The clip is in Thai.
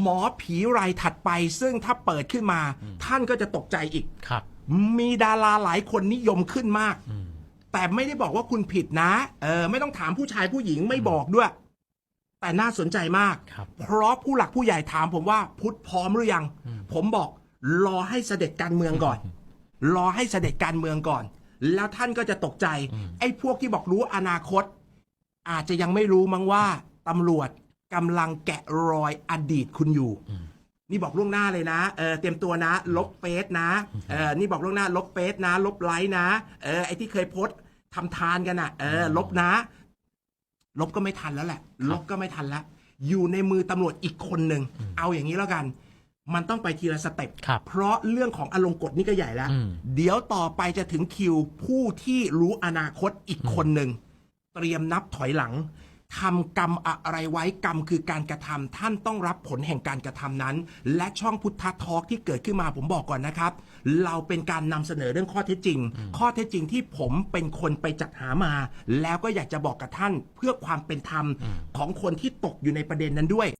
หมอผีรายถัดไป ซึ่งถ้าเปิดขึ้นมา ท่านก็จะตกใจอีก ครับ มีดาราหลายคนนิยมขึ้นมาก อืม แต่ไม่ได้บอกว่าคุณผิดนะ เออ ไม่ต้องถามผู้ชายผู้หญิงไม่บอกด้วย แต่น่าสนใจมาก ครับ เพราะผู้หลักผู้ใหญ่ถามผมว่าพุทธพร้อมหรือยังผมบอกรอให้เสด็จการเมืองก่อน รอให้เสด็จการเมืองก่อน แล้วท่านก็จะตกใจไอ้พวกที่บอกรู้อนาคต อาจจะยังไม่รู้มั้งว่าตำรวจ กำลังแกะรอยอดีตคุณอยู่ นี่บอกล่วงหน้าเลยนะ เออเตรียมตัวนะ ลบเฟซนะ เออนี่บอกล่วงหน้า ลบเฟซนะ ลบไลค์นะ เออไอที่เคยโพสต์ทำทานกันอะ เออ ลบนะ ลบก็ไม่ทันแล้วแหละ ลบก็ไม่ทันแล้ว อยู่ในมือตำรวจอีกคนหนึ่ง เอาอย่างนี้แล้วกัน มันต้องไปทีละสเต็ปครับเพราะเรื่องของอารมณ์กฎนี่ก็ใหญ่แล้วอืมเดี๋ยวต่อไปจะถึงคิวผู้ที่รู้อนาคตอีกคนหนึ่ง เตรียมนับถอยหลัง ทำกรรมอะไรไว้กรรมคือการกระทำท่านต้องรับผลแห่งการกระทำนั้น และช่องพุทธทอล์กที่เกิดขึ้นมาผมบอกก่อนนะครับ เราเป็นการนำเสนอเรื่องข้อเท็จจริง ข้อเท็จจริงที่ผมเป็นคนไปจัดหามา แล้วก็อยากจะบอกกับท่านเพื่อความเป็นธรรมของคนที่ตกอยู่ในประเด็นนั้นด้วย